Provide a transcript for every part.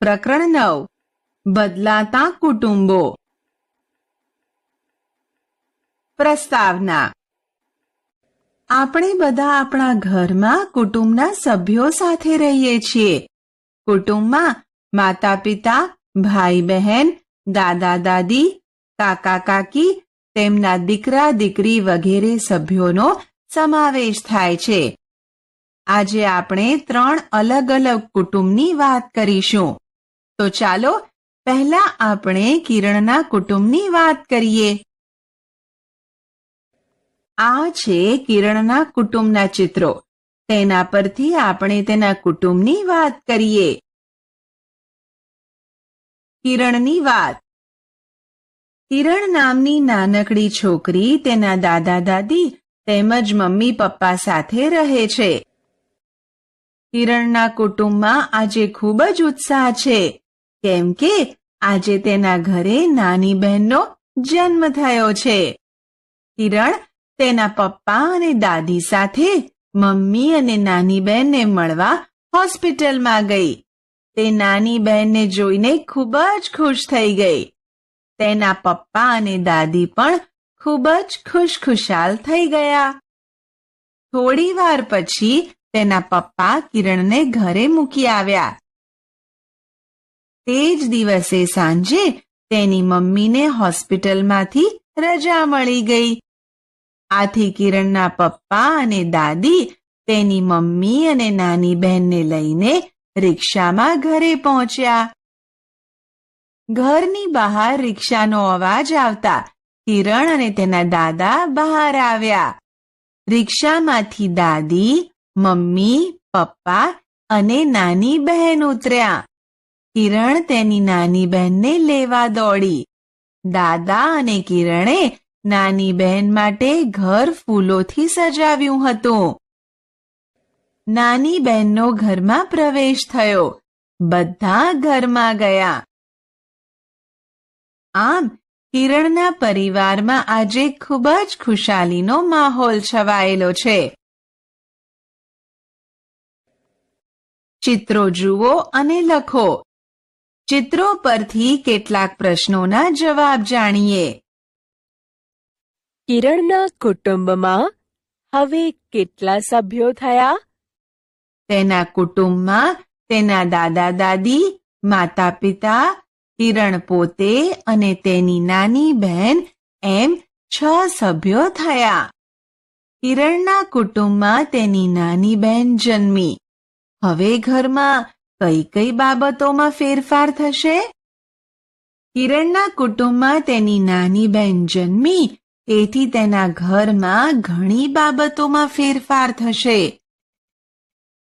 પ્રકરણ નવ બદલાતા કુટુંબો. પ્રસ્તાવના. આપણે બધા આપણા ઘરમાં કુટુંબના સભ્યો સાથે રહીએ છીએ. કુટુંબમાં માતા પિતા ભાઈ બહેન દાદા, દાદી, કાકા, કાકી, તેમના દીકરા, દીકરી વગેરે સભ્યોનો સમાવેશ થાય છે. આજે આપણે ત્રણ અલગ અલગ કુટુંબની વાત કરીશું. તો ચાલો પહેલા આપણે કિરણના કુટુંબની વાત કરીએ. આ છે કિરણના કુટુંબના ચિત્રો. તેના પરથી આપણે તેના કુટુંબની વાત કરીએ. કિરણની વાત. કિરણ નામની નાનકડી છોકરી તેના દાદા દાદી તેમજ મમ્મી પપ્પા સાથે રહે છે. કિરણના કુટુંબમાં આજે ખૂબ જ ઉત્સાહ છે. કેમ કે આજે તેના ઘરે નાની બહેનનો જન્મ થયો છે. કિરણ તેના પપ્પા અને દાદી સાથે મમ્મી અને નાની બહેનને મળવા હોસ્પિટલમાં ગઈ. તે નાની બહેનને જોઈને ખૂબ જ ખુશ થઈ ગઈ. તેના પપ્પા અને દાદી પણ ખૂબ જ ખુશખુશાલ થઈ ગયા. થોડી વાર પછી તેના પપ્પા કિરણને ઘરે મૂકી આવ્યા. તે જ દિવસે સાંજે તેની મમ્મીને હોસ્પિટલમાંથી રજા મળી ગઈ. આથી કિરણના પપ્પા અને દાદી તેની મમ્મી અને નાની બહેનને લઈને રિક્ષામાં ઘરે પહોંચ્યા. ઘરની બહાર રિક્ષાનો અવાજ આવતા કિરણ અને તેના દાદા બહાર આવ્યા. રિક્ષામાંથી દાદી, મમ્મી, પપ્પા અને નાની બહેન ઉતર્યા. કિરણ તેની નાની બહેનને લેવા દોડી. દાદા અને કિરણે નાની બહેન માટે ઘર ફૂલોથી સજાવ્યું હતું. નાની બહેનનો ઘરમાં પ્રવેશ થયો. બધા ઘરમાં ગયા. આમ, કિરણના પરિવારમાં આજે ખૂબ જ ખુશાલીનો માહોલ છવાયેલો છે. ચિત્રો જુઓ અને લખો. ચિત્રો પરથી કેટલાક પ્રશ્નોના જવાબ જાણીએ. કિરણના કુટુંબમાં હવે કેટલા સભ્યો થયા? તેના કુટુંબમાં તેના દાદા દાદી માતા પિતા કિરણ પોતે અને તેની નાની બહેન એમ છ સભ્યો થયા. કિરણના કુટુંબમાં તેની નાની બહેન જન્મી. હવે ઘરમાં કઈ કઈ બાબતોમાં ફેરફાર થશે? કિરણના કુટુંબમાં તેની નાની બહેન જન્મી તેથી તેના ઘરમાં ઘણી બાબતોમાં ફેરફાર થશે.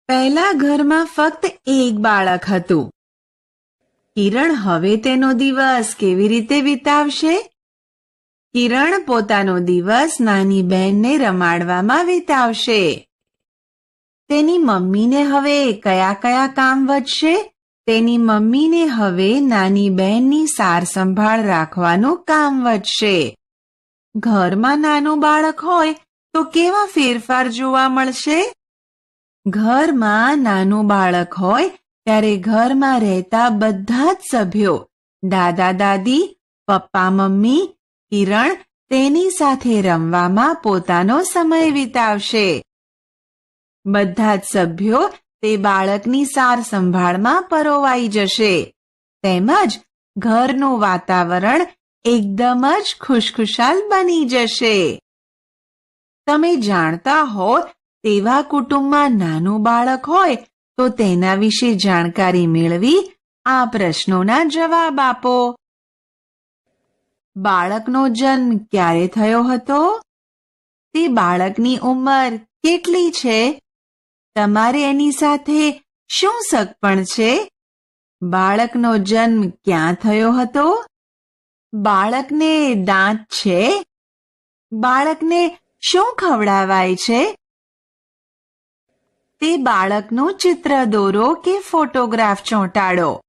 પહેલા ઘરમાં ફક્ત એક બાળક હતું. કિરણ હવે તેનો દિવસ કેવી રીતે વિતાવશે? કિરણ પોતાનો દિવસ નાની બહેનને રમાડવામાં વિતાવશે. તેની મમ્મીને હવે કયા કયા કામ વધશે? તેની મમ્મીને હવે નાની બહેનની સાર સંભાળ રાખવાનું કામ વધશે. ઘરમાં નાનું બાળક હોય તો કેવા ફેરફાર જોવા મળશે? ઘરમાં નાનું બાળક હોય ત્યારે ઘરમાં રહેતા બધા જ સભ્યો, દાદા દાદી, પપ્પા મમ્મી, કિરણ તેની સાથે રમવામાં પોતાનો સમય વિતાવશે. બધા જ સભ્યો તે બાળકની સાર સંભાળમાં પરોવાઈ જશે. તેમજ ઘરનું વાતાવરણ એકદમ જ ખુશખુશાલ બની જશે. તમે જાણતા હો, તેવા કુટુંબમાં નાનું બાળક હોય, તો તેના વિશે જાણકારી મેળવી આ પ્રશ્નોના જવાબ આપો. બાળકનો જન્મ ક્યારે થયો હતો? તે બાળકની ઉંમર કેટલી છે? તમારે એની સાથે શું સગપણ છે? બાળકનો જન્મ ક્યાં થયો હતો? બાળકને દાંત છે? બાળકને શું ખવડાવાય છે? તે બાળકનું ચિત્ર દોરો કે ફોટોગ્રાફ ચોંટાડો?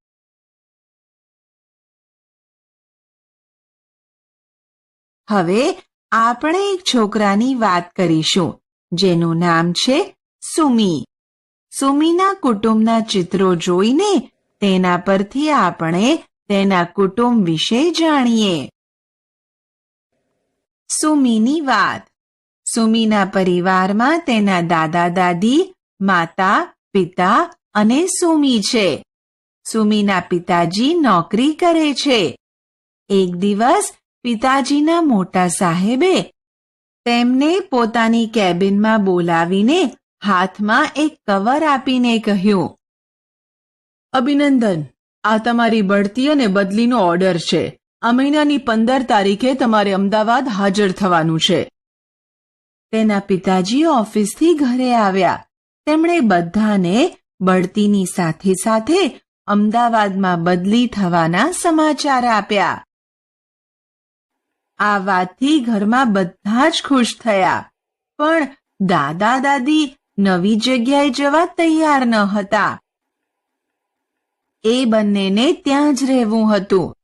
હવે આપણે એક છોકરાની વાત કરીશું, જેનું નામ છે સુમી. સુમીના કુટુંબના ચિત્રો જોઈને તેના પરથી આપણે તેના કુટુંબ વિશે જાણીએ. સુમીની વાત. સુમીના પરિવારમાં તેના દાદા દાદી, માતા, પિતા અને સુમી છે. સુમીના પિતાજી નોકરી કરે છે. એક દિવસ પિતાજીના મોટા સાહેબે તેમને પોતાની કેબિનમાં બોલાવીને હાથમાં એક કવર આપીને કહ્યું, અભિનંદન, આ તમારી બઢતી અને બદલીનો ઓર્ડર છે. આ મહિનાની પંદર તારીખે તમારે અમદાવાદ હાજર થવાનું છે. તેના પિતાજી ઓફિસથી ઘરે આવ્યા. તેમણે બધાને બઢતીની સાથે સાથે અમદાવાદમાં બદલી થવાના સમાચાર આપ્યા. આ વાતથી ઘરમાં બધા જ ખુશ થયા. પણ દાદા દાદી નવી જગ્યાએ જવા તૈયાર ન હતા. એ બંનેને ત્યાં જ રહેવું હતું.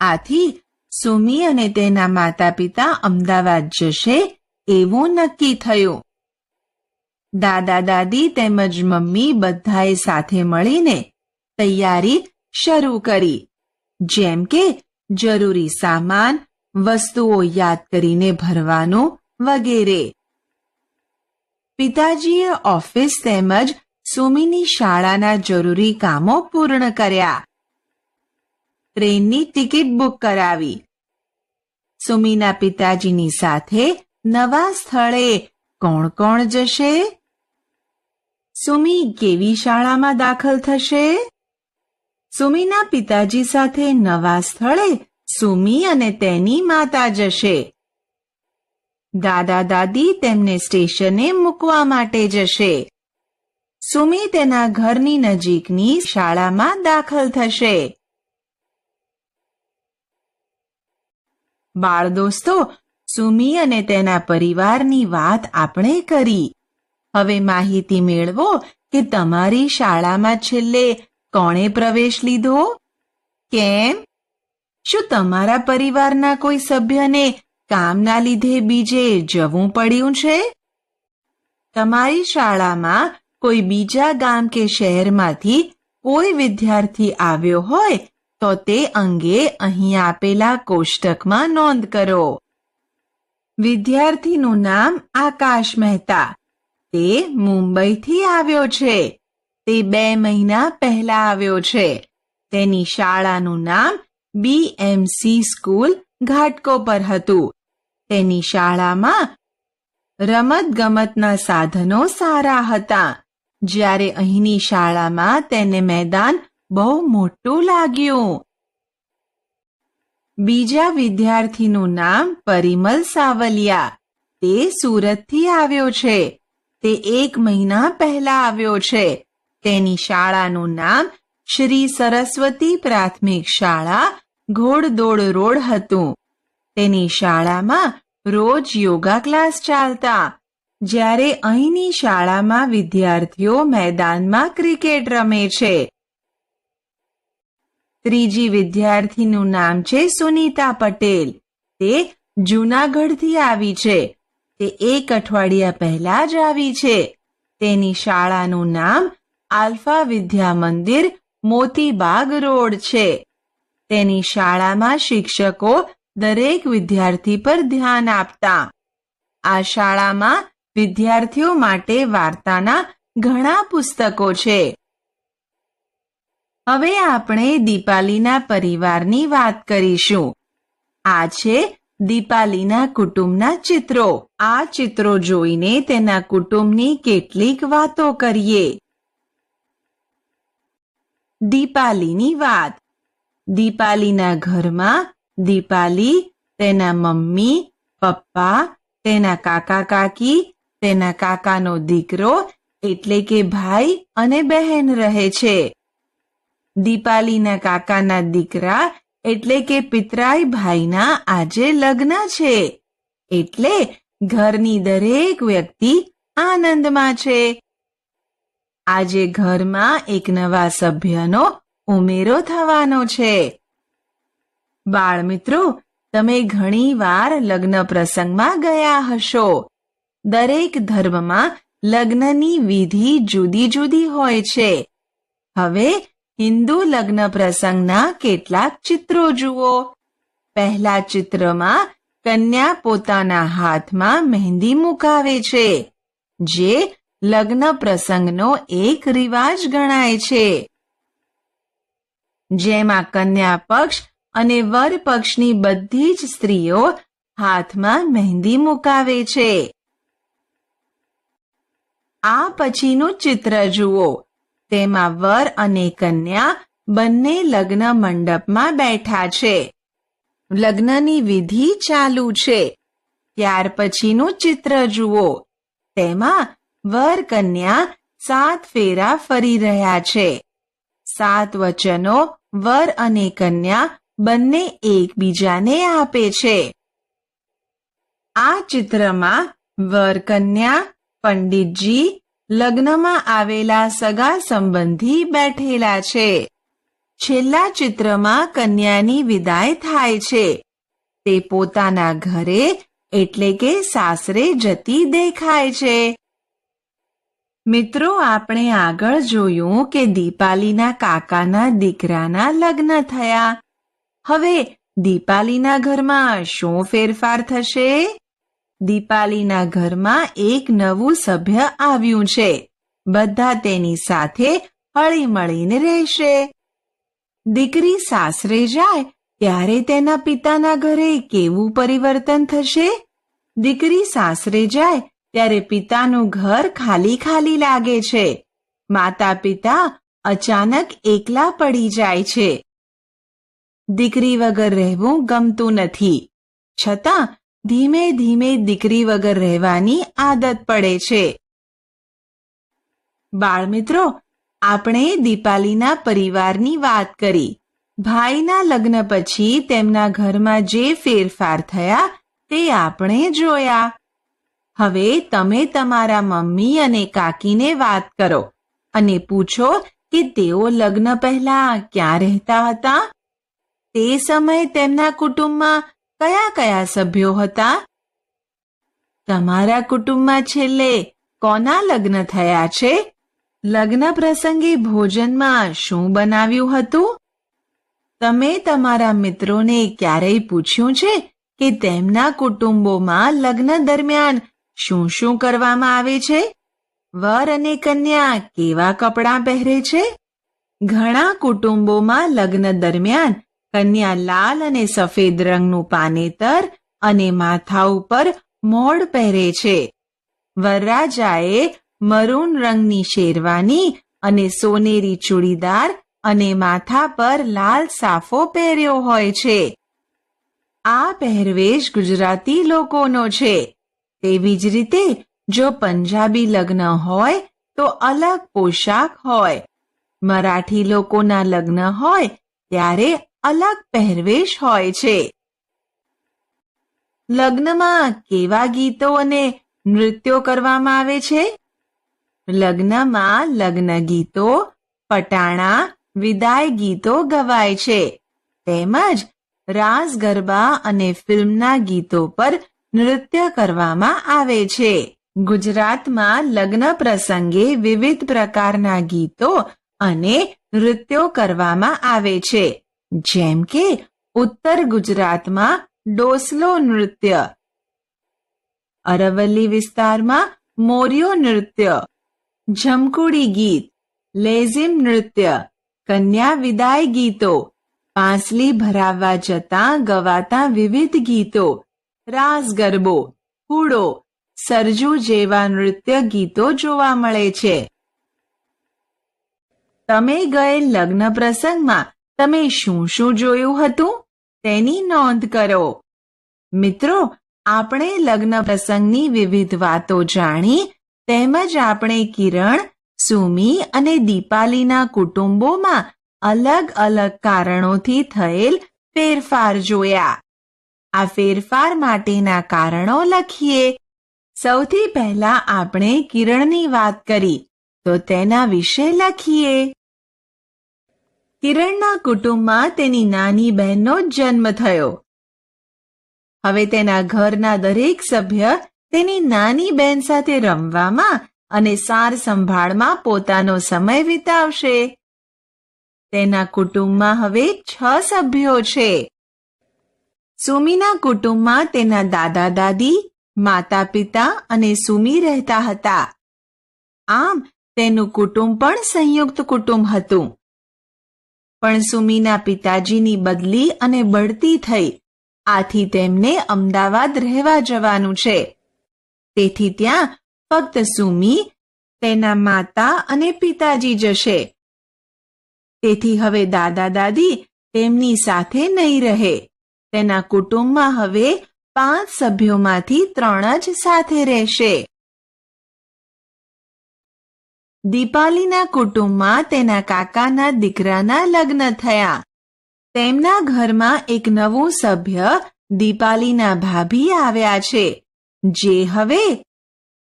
આથી સુમી અને તેના માતા પિતા અમદાવાદ જશે એવું નક્કી થયું. દાદા દાદી તેમજ મમ્મી બધાએ સાથે મળીને તૈયારી શરૂ કરી. જેમ કે જરૂરી સામાન, વસ્તુઓ યાદ કરીને ભરવાનું વગેરે. પિતાજીએ ઓફિસ તેમજ સુમીની શાળાના જરૂરી કામો પૂર્ણ કર્યા. ટ્રેનની ટિકિટ બુક કરાવી. સુમીના પિતાજીની સાથે નવા સ્થળે કોણ કોણ જશે? સુમી કેવી શાળામાં દાખલ થશે? સુમીના પિતાજી સાથે નવા સ્થળે સુમી અને તેની માતા જશે. દાદા દાદી તેમને સ્ટેશને મૂકવા માટે જશે. સુમી તેના ઘરની નજીકની શાળામાં દાખલ થશે. બાળ દોસ્તો, સુમી અને તેના પરિવારની વાત આપણે કરી. હવે માહિતી મેળવો કે તમારી શાળામાં છેલ્લે કોણે પ્રવેશ લીધો? કેમ? શું તમારા પરિવારના કોઈ સભ્યને કામના લીધે બીજે જવું પડ્યું છે? તમારી શાળામાં કોઈ બીજા ગામ કે શહેરમાંથી કોઈ વિદ્યાર્થી આવ્યો હોય, તો તે અંગે અહીં આપેલા કોષ્ટકમાં નોંધ કરો. વિદ્યાર્થીનું નામ આકાશ મહેતા. તે મુંબઈથી આવ્યો છે. તે બે મહિના પહેલા આવ્યો છે. તેની શાળાનું નામ બીએમસી સ્કૂલ ઘાટકો પર હતું. તેની શાળામાં રમત ગમતના સાધનો સારા હતા. જ્યારે અહીંની શાળામાં તેને મેદાન બહુ મોટું લાગ્યું. બીજા વિદ્યાર્થીનું નામ પરિમલ સાવલિયા. તે સુરતથી આવ્યો છે. તે એક મહિના પહેલા આવ્યો છે. તેની શાળાનું નામ શ્રી સરસ્વતી પ્રાથમિક શાળા ઘોડદોડ રોડ હતું. તેની શાળામાં રોજ યોગા ક્લાસ ચાલતા. જ્યારે અહીંની શાળામાં વિદ્યાર્થીઓ મેદાનમાં ક્રિકેટ રમે છે. ત્રીજી વિદ્યાર્થીનું નામ છે સુનીતા પટેલ. તે જૂનાગઢથી આવી છે. તે એક અઠવાડિયા પહેલા જ આવી છે. તેની શાળાનું નામ આલ્ફા વિદ્યા મંદિર મોતીબાગ રોડ છે. તેની શાળામાં શિક્ષકો દરેક વિદ્યાર્થી પર ધ્યાન આપતા. આ શાળામાં વિદ્યાર્થીઓ માટે વાર્તાના ઘણા પુસ્તકો છે. હવે આપણે દીપાલીના પરિવારની વાત કરીશું. આ છે દીપાલીના કુટુંબના ચિત્રો. આ ચિત્રો જોઈને તેના કુટુંબની કેટલીક વાતો કરીએ. દીપાલીની વાત. દીપાલીના ઘરમાં દીપાલી, તેના મમ્મી, પપ્પા, તેના કાકા કાકી, તેના કાકાનો દીકરો એટલે કે ભાઈ અને બહેન રહે છે. દીપાલીના કાકાના દીકરા એટલે કે પિતરાઈ ભાઈના આજે લગ્ન છે. એટલે ઘરની દરેક વ્યક્તિ આનંદમાં છે. આજે ઘરમાં એક નવા સભ્યનો ઉમેરો થવાનો છે. બાળમિત્રો તમે ઘણી વાર લગ્ન પ્રસંગમાં ગયા હશો. દરેક ધર્મમાં લગ્નની વિધિ જુદી જુદી હોય છે. હવે હિન્દુ લગ્ન પ્રસંગના કેટલાક ચિત્રો જુઓ. પહેલા ચિત્રમાં કન્યા પોતાના હાથમાં મહેંદી મુકાવે છે, જે લગ્ન પ્રસંગનો એક રિવાજ ગણાય છે. જેમાં કન્યા પક્ષ અને વર પક્ષની બધી જ સ્ત્રીઓ હાથમાં મહેંદી મુકાવે છે. આ પછીનું ચિત્ર જુઓ. તેમાં વર અને કન્યા બંને લગ્ન મંડપમાં બેઠા છે. લગ્નની વિધિ ચાલુ છે. ત્યાર પછીનું ચિત્ર જુઓ. તેમાં વર કન્યા સાત ફેરા ફરી રહ્યા છે. સાત વચનો વર અને કન્યા બંને એકબીજાને આપે છે. આ ચિત્રમાં વર કન્યા પંડિતજી, લગ્નમાં આવેલા સગા સંબંધી બેઠેલા છે. છેલ્લા ચિત્રમાં કન્યાની વિદાય થાય છે. તે પોતાના ઘરે એટલે કે સાસરે જતી દેખાય છે. મિત્રો, આપણે આગળ જોયું કે દીપાલીના કાકાના દીકરાના લગ્ન થયા. હવે દીપાલીના ઘરમાં શું ફેરફાર થશે? દીપાલીના ઘરમાં એક નવું સભ્ય આવ્યું છે. બધા તેની સાથે હળીમળીને રહેશે. દીકરી સાસરે જાય, ત્યારે તેના પિતાના ઘરે કેવું પરિવર્તન થશે? દીકરી સાસરે જાય, ત્યારે પિતાનું ઘર ખાલી ખાલી લાગે છે. માતા પિતા અચાનક એકલા પડી જાય છે. દીકરી વગર રહેવું ગમતું નથી. છતાં, ધીમે ધીમે દીકરી વગર રહેવાની આદત પડે છે. બાળમિત્રો, આપણે દીપાલીના પરિવારની વાત કરી. ભાઈના લગ્ન પછી તેમના ઘરમાં જે ફેરફાર થયા, તે આપણે જોયા. હવે તમે તમારા મમ્મી અને કાકીને વાત કરો અને પૂછો કે તેઓ લગ્ન પહેલા ક્યાં રહેતા હતા? તે સમયે તેમના કુટુંબમાં કયા કયા સભ્યો હતા? તમારા કુટુંબમાં છેલ્લે કોના લગ્ન થયા છે? લગ્ન પ્રસંગે ભોજનમાં શું બનાવ્યું હતું? તમે તમારા મિત્રોને ક્યારેય પૂછ્યું છે કે તેમના કુટુંબોમાં લગ્ન દરમિયાન શું શું કરવામાં આવે છે? વર અને કન્યા કેવા કપડાં પહેરે છે? ઘણા કુટુંબોમાં લગ્ન દરમિયાન કન્યા લાલ અને સફેદ રંગનું પાનેતર અને માથા ઉપર મોડ પહેરે છે. વરરાજાએ મરૂન રંગની શેરવાની અને સોનેરી ચૂડીદાર અને માથા પર લાલ સાફો પહેર્યો હોય છે. આ પહેરવેશ ગુજરાતી લોકોનો છે. તેવી જ રીતે જો પંજાબી લગ્ન હોય તો અલગ પોશાક હોય. મરાઠી લોકોના લગ્ન હોય ત્યારે અલગ પહેરવેશ હોય છે. લગ્નમાં કેવા ગીતો અને નૃત્યો કરવામાં આવે છે? લગ્નમાં લગ્ન ગીતો, પટાણા, વિદાય ગીતો ગવાય છે. તેમજ રાસ, ગરબા અને ફિલ્મના ગીતો પર નૃત્ય કરવામાં આવે છે. ગુજરાતમાં લગ્ન પ્રસંગે વિવિધ પ્રકારના ગીતો અને નૃત્યો કરવામાં આવે છે. જેમ કે ઉત્તર ગુજરાતમાં ડોસલો નૃત્ય, અરવલ્લી વિસ્તારમાં મોરિયો નૃત્ય ઝમકુડી ગીત, લેઝિમ નૃત્ય, કન્યા વિદાય ગીતો, પાંસલી ભરાવવા જતા ગવાતા વિવિધ ગીતો, રાસ ગરબો હુડો સરજુ જેવા નૃત્ય ગીતો જોવા મળે છે. તમે ગયેલ લગ્ન પ્રસંગમાં તમે શું શું જોયું હતું? તેની નોંધ કરો. મિત્રો, આપણે લગ્ન પ્રસંગની વિવિધ વાતો જાણી, તેમજ આપણે કિરણ, સુમી અને દીપાલીના કુટુંબોમાં અલગ અલગ કારણોથી થયેલ ફેરફાર જોયા. આ ફેરફાર માટેના કારણો લખીએ. સૌથી પહેલા આપણે કિરણની વાત કરી, તો તેના વિશે લખીએ. કિરણના કુટુંબમાં તેની નાની બહેનનો જન્મ થયો. હવે તેના ઘરના દરેક સભ્ય તેની નાની બહેન સાથે રમવામાં અને સાર સંભાળમાં પોતાનો સમય વિતાવશે. તેના કુટુંબમાં હવે છ સભ્યો છે. સુમીના કુટુંબમાં તેના દાદા દાદી, માતા પિતા અને સુમી રહેતા હતા. આમ તેનું કુટુંબ પણ સંયુક્ત કુટુંબ હતું. પણ સુમીના પિતાજીની બદલી અને બઢતી થઈ. આથી તેમને અમદાવાદ રહેવા જવાનું છે. તેથી ત્યાં ફક્ત સુમી, તેના માતા અને પિતાજી જશે. તેથી હવે દાદા દાદી તેમની સાથે નહીં રહે. તેના કુટુંબમાં હવે પાંચ સભ્યોમાંથી ત્રણ જ સાથે રહેશે. દીપાલીના કુટુંબમાં તેના કાકાના દીકરાના લગ્ન થયા. તેમના ઘરમાં એક નવું સભ્ય દીપાલીના ભાભી આવ્યા છે, જે હવે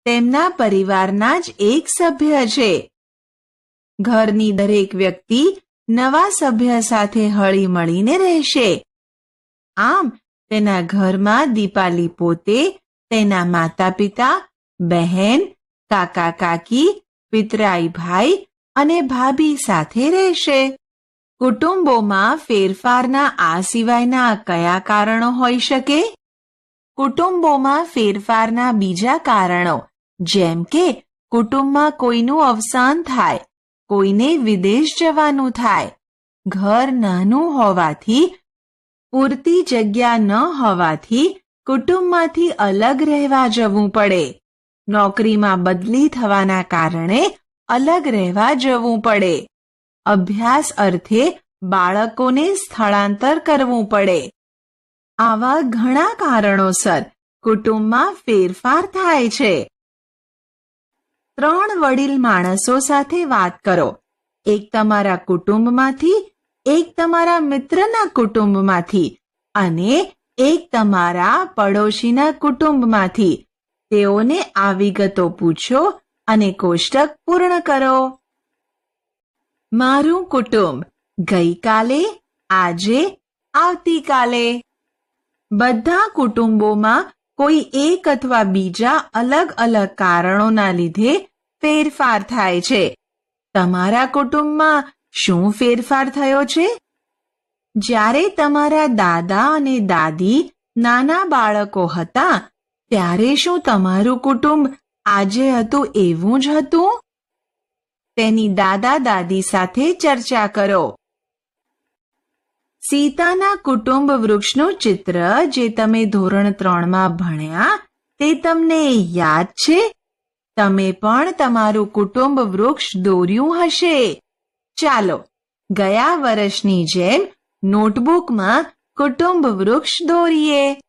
તેમના પરિવારના જ એક સભ્ય છે. ઘરની દરેક વ્યક્તિ નવા સભ્ય સાથે હળી મળીને રહેશે. આમ, તેના ઘરમાં દીપાલી પોતે તેના માતા પિતા બહેન, કાકા કાકી પિતરાઈ ભાઈ અને ભાભી સાથે રહેશે. કુટુંબોમાં ફેરફારના આ સિવાયના કયા કારણો હોઈ શકે? કુટુંબોમાં ફેરફારના બીજા કારણો, જેમ કે કુટુંબમાં કોઈનું અવસાન થાય, કોઈને વિદેશ જવાનું થાય, ઘર નાનું હોવાથી, પૂરતી જગ્યા ન હોવાથી કુટુંબમાંથી અલગ રહેવા જવું પડે. નોકરીમાં બદલી થવાના કારણે અલગ રહેવા જવું પડે. અભ્યાસ અર્થે બાળકોને સ્થળાંતર કરવું પડે. આવા ઘણા કારણોસર કુટુંબમાં ફેરફાર થાય છે. ત્રણ વડીલ માણસો સાથે વાત કરો. એક તમારા કુટુંબમાંથી, એક તમારા મિત્રના કુટુંબમાંથી અને એક તમારા પડોશીના કુટુંબમાંથી. તેઓને આ વિગતો પૂછો અને કોષ્ટક પૂર્ણ કરો. મારું કુટુંબ, ગઈકાલે, આજે, આવતીકાલે. બધા કુટુંબોમાં કોઈ એક અથવા બીજા અલગ અલગ કારણોના લીધે ફેરફાર થાય છે. તમારા કુટુંબમાં શું ફેરફાર થયો છે? જ્યારે તમારા દાદા અને દાદી નાના બાળકો હતા ત્યારે શું તમારું કુટુંબ આજે હતું એવું જ હતું? તેની દાદા દાદી સાથે ચર્ચા કરો. સીતાના કુટુંબ વૃક્ષનું ચિત્ર જે તમે ધોરણ ત્રણમાં ભણ્યા, તે તમને યાદ છે? તમે પણ તમારું કુટુંબ વૃક્ષ દોર્યું હશે. ચાલો, ગયા વર્ષની જેમ નોટબુકમાં કુટુંબ વૃક્ષ દોરીએ.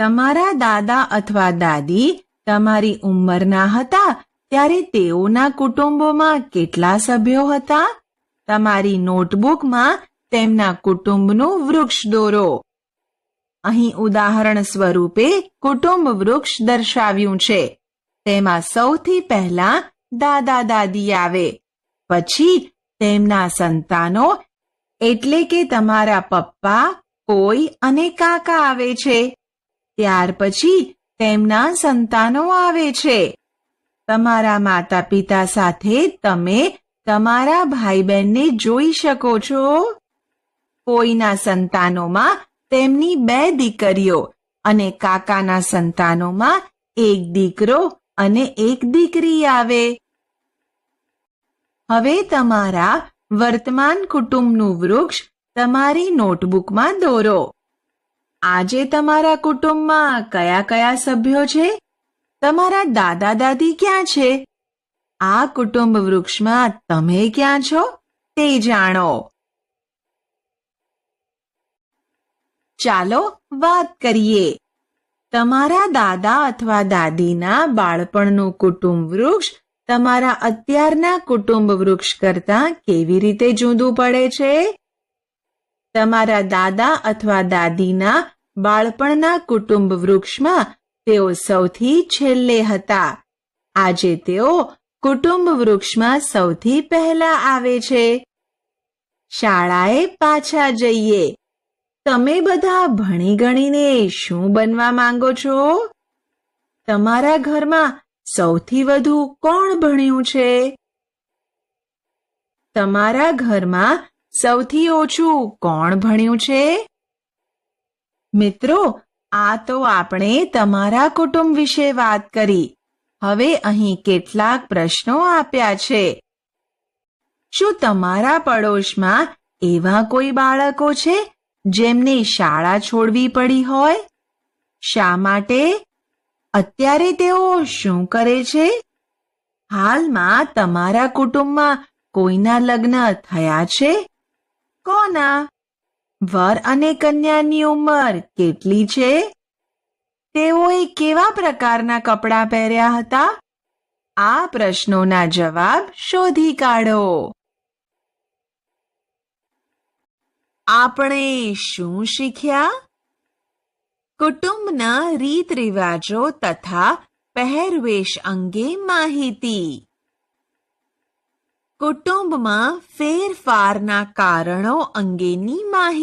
તમારા દાદા અથવા દાદી તમારી ઉંમરના હતા ત્યારે તેઓના કુટુંબોમાં કેટલા સભ્યો હતા? તમારી નોટબુકમાં તેમના કુટુંબનું વૃક્ષ દોરો. અહીં ઉદાહરણ સ્વરૂપે કુટુંબ વૃક્ષ દર્શાવ્યું છે. તેમાં સૌથી પહેલા દાદા દાદી આવે. પછી તેમના સંતાનો, એટલે કે તમારા પપ્પા, કોઈ અને કાકા આવે છે. ત્યાર પછી તેમના સંતાનો આવે છે. તમારા માતા પિતા સાથે તમે તમારા ભાઈ બહેનને જોઈ શકો છો. કોઈના સંતાનોમાં તેમની બે દીકરીઓ અને કાકાના સંતાનોમાં એક દીકરો અને એક દીકરી આવે. હવે તમારા વર્તમાન કુટુંબનું વૃક્ષ તમારી નોટબુકમાં દોરો. આજે તમારા કુટુંબમાં કયા કયા સભ્યો છે? તમારા દાદા દાદી ક્યાં છે? આ કુટુંબ વૃક્ષમાં તમે ક્યાં છો? તે જાણો. ચાલો વાત કરીએ. તમારા દાદા અથવા દાદીના બાળપણનું કુટુંબ વૃક્ષ તમારા અત્યારના કુટુંબ વૃક્ષ કરતા કેવી રીતે જુદું પડે છે? તમારા દાદા અથવા દાદીના બાળપણના કુટુંબ વૃક્ષમાં તેઓ સૌથી છેલ્લે હતા. આજે તેઓ કુટુંબ વૃક્ષમાં સૌથી પહેલા આવે છે. શાળાએ પાછા જઈએ. તમે બધા ભણી ગણીને શું બનવા માંગો છો? તમારા ઘરમાં સૌથી વધુ કોણ ભણ્યું છે? તમારા ઘરમાં સૌથી ઓછું કોણ ભણ્યું છે? મિત્રો, આ તો આપણે તમારા કુટુંબ વિશે વાત કરી. હવે અહીં કેટલાક પ્રશ્નો આપ્યા છે. શું તમારા પડોશમાં એવા કોઈ બાળકો છે જેમને શાળા છોડવી પડી હોય? શા માટે? અત્યારે તેઓ શું કરે છે? હાલમાં તમારા કુટુંબમાં કોઈના લગ્ન થયા છે? કોના? વર અને કન્યાની ઉંમર કેટલી છે? તેઓએ કેવા પ્રકારના કપડાં પહેર્યા હતા? આ પ્રશ્નોના જવાબ શોધી કાઢો. આપણે શું શીખ્યા? કુટુંબના રીત રિવાજો તથા પહેરવેશ અંગે માહિતી. કુટુંબમાં ફેરફારના કારણો અંગેની માહિતી.